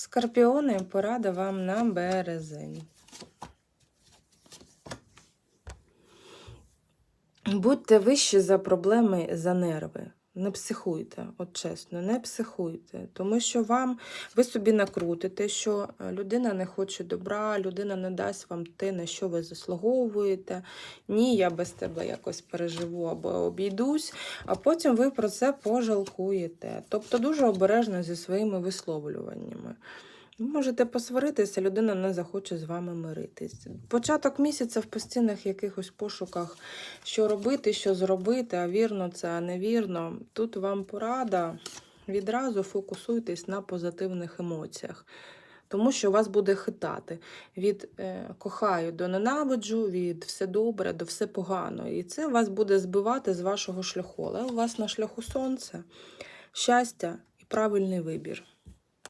Скорпіони, порада вам на березень. Будьте вищі за проблеми, за нерви. Не психуйте, от чесно, не психуйте. Тому що вам ви собі накрутите, що е, людина не хоче добра, людина не дасть вам те, на що ви заслуговуєте. Ні, я без тебе якось переживу або обійдусь, а потім ви про це пожалкуєте. Тобто дуже обережно зі своїми висловлюваннями. Ви можете посваритися, людина не захоче з вами миритись. Початок місяця в постійних якихось пошуках, що робити, що зробити, а вірно це, а невірно. Тут вам порада. Відразу фокусуйтесь на позитивних емоціях, тому що вас буде хитати від е, кохаю до ненавиджу, від все добре до все погано. І це вас буде збивати з вашого шляху. Але у вас на шляху сонце, щастя і правильний вибір.